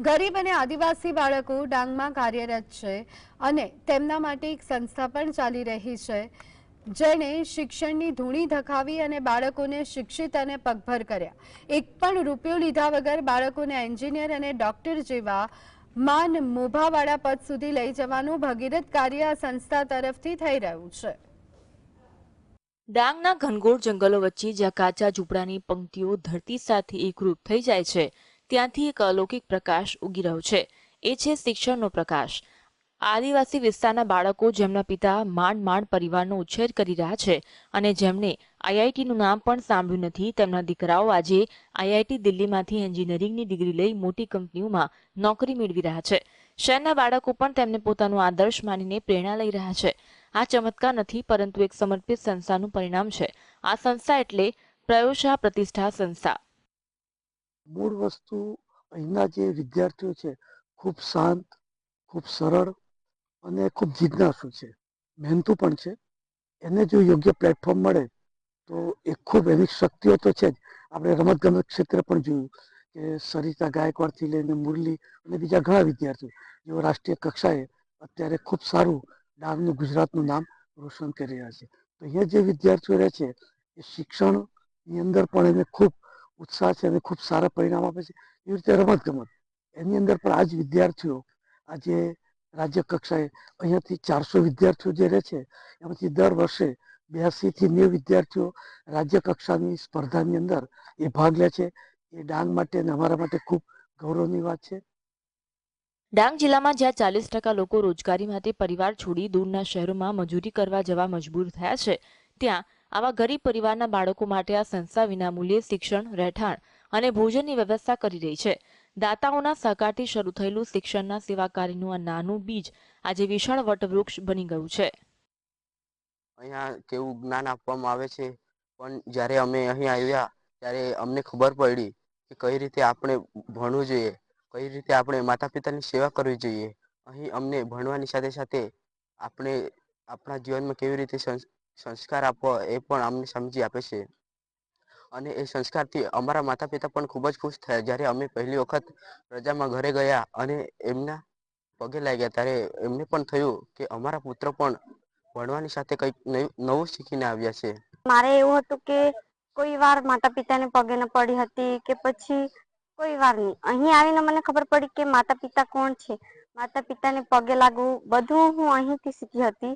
ગરીબ અને આદિવાસી બાળકો ડાંગમાં કાર્યરત છે અને તેમના માટે એક સંસ્થા પણ ચાલી રહી છે. જેણે શિક્ષણની ધૂણી ધખાવી અને બાળકોને શિક્ષિત અને પગભર કર્યા. એક પણ રૂપિયો લીધા વગર બાળકોને એન્જિનિયર અને ડોક્ટર જેવા માન મોભાવાળા પદ સુધી લઈ જવાનું ભગીરથ કાર્ય સંસ્થા તરફથી થઈ રહ્યું છે. ડાંગના ઘનઘોર જંગલો વચ્ચે જ્યાં કાચા ઝૂંપડાની પંક્તિઓ ધરતી સાથે એકરૂપ થઈ જાય છે ત્યાંથી એક અલૌકિક પ્રકાશ ઉગી રહ્યો છે. એ છે શિક્ષણનો પ્રકાશ. આદિવાસી વિસ્તારના બાળકો જેમના પિતા માંડ માંડ પરિવારનો ઉછેર કરી રહ્યા છે અને જેમને આઈઆઈટીનું નામ પણ સાંભળ્યું નથી, તેમના દીકરાઓ આજે આઈઆઈટી દિલ્હીમાંથી એન્જિનિયરિંગની ડિગ્રી લઈ મોટી કંપનીઓમાં નોકરી મેળવી રહ્યા છે. શહેરના બાળકો પણ તેમને પોતાનો આદર્શ માનીને પ્રેરણા લઈ રહ્યા છે. આ ચમત્કાર નથી, પરંતુ એક સમર્પિત સંસ્થાનું પરિણામ છે. આ સંસ્થા એટલે પ્રયોશા પ્રતિષ્ઠા સંસ્થા. મૂળ વસ્તુ અહીંના જે વિદ્યાર્થીઓ છે, ખૂબ શાંત, ખૂબ સરળ અને ખૂબ જિજ્ઞાસુ છે. મહેનતુ પણ છે. એને જો યોગ્ય પ્લેટફોર્મ મળે, તો એ ખૂબ એની શક્તિઓ તો છે જ. આપણે રમતગમત ક્ષેત્રે પણ જોયું કે સરિતા ગાયકવાડથી લઈને મુરલી અને બીજા ઘણા વિદ્યાર્થીઓ. જેઓ રાષ્ટ્રીય કક્ષાએ અત્યારે ખૂબ સારું ડાંગનું ગુજરાતનું નામ રોશન કરી રહ્યા છે. તો અહીંયા જે વિદ્યાર્થીઓ રહે છે, એ શિક્ષણની અંદર પણ એને ખૂબ ઉત્સાહ છે અને ખૂબ સારા પરિણામ આપે છે. એવી રીતે રમતગમત. એની અંદર પણ આ જ વિદ્યાર્થીઓ, આજે રાજ્ય કક્ષાએ અહીંયાથી ચારસો વિદ્યાર્થીઓ જે રહે છે, એમાંથી દર વર્ષે બ્યાસી થી નેવું વિદ્યાર્થીઓ રાજ્ય કક્ષાની સ્પર્ધાની અંદર એ ભાગ લે છે. એ ડાંગ માટે અને અમારા માટે ખૂબ ગૌરવની વાત છે. ડાંગ જિલ્લામાં જ્યાં ચાલીસ ટકા લોકો રોજગારી માટે પરિવાર છોડી દૂરના શહેરોમાં મજૂરી કરવા જવા મજબૂર થયા છે, ત્યાં આવા ગરીબ પરિવારના બાળકો માટે આ સંસ્થા વિનામૂલ્યે શિક્ષણ, રહેઠાણ અને ભોજનની વ્યવસ્થા કરી રહી છે. દાતાઓના સહકારથી શરૂ થયેલું શિક્ષણના સેવા કાર્યનું આ નાનું બીજ આજે વિશાળ વટવૃક્ષ બની ગયું છે. અહીંયા કેવું જ્ઞાન આપવામાં આવે છે. પણ જ્યારે અમે અહીં આવ્યા, ત્યારે અમને ખબર પડી કે કઈ રીતે આપણે ભણવું જોઈએ, કઈ રીતે આપણે માતા પિતાની સેવા કરવી જોઈએ. અહીં અમને ભણવાની સાથે સાથે આપણે આપણા જીવનમાં કેવી રીતે સંસ્કાર આપવો એ પણ અમને સમજી આપે છે. અને એ સંસ્કારથી અમારા માતા પિતા પણ ખૂબ જ ખુશ થયા. જ્યારે અમે પહેલી વખત રજામાં ઘરે ગયા અને એમના પગે લાગ્યા, ત્યારે એમને પણ થયું કે અમારા પુત્ર પણ ભણવાની સાથે કંઈક નવું શીખીને આવ્યા છે. મારે એવું હતું કે કોઈ વાર માતા પિતાને પગે ન પડી હતી કે પછી કોઈ વાર નહીં. અહીં આવીને મને ખબર પડી કે માતા પિતા કોણ છે? માતા પિતાને પગે લાગવું બધું હું અહીંથી શીખી હતી.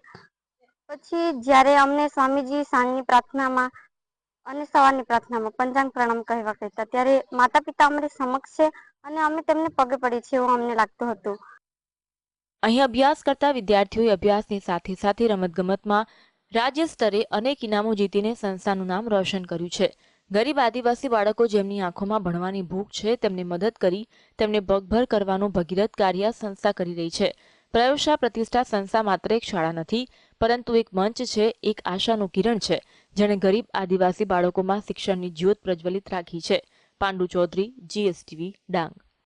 પછી જ્યારે અમને સ્વામીજી સાંજની પ્રાર્થનામાં અને સવારની પ્રાર્થનામાં પંચાંગ પ્રણામ કહેવા કહેતા, ત્યારે માતા પિતા અમારી સમક્ષ છે અને અમે તેમને પગે પડી છે એવું અમને લાગતું હતું. અહીં અભ્યાસ કરતા વિદ્યાર્થીઓએ અભ્યાસની સાથે સાથે રમતગમતમાં રાજ્ય સ્તરે અનેક ઇનામો જીતીને સંસ્થાનું નામ રોશન કર્યું છે. ગરીબ આદિવાસી બાળકો જેમની આંખોમાં ભણવાની ભૂખ છે, તેમને મદદ કરી તેમને પગભર કરવાનું ભગીરથ કાર્ય સંસ્થા કરી રહી છે. પ્રયોગશા પ્રતિષ્ઠા સંસ્થા માત્ર એક શાળા નથી પરંતુ એક મંચ છે, એક આશાનું કિરણ છે, જેણે ગરીબ આદિવાસી બાળકોમાં શિક્ષણની જ્યોત પ્રજ્વલિત રાખી છે. પાંડુ ચૌધરી જીએસટીવી ડાંગ.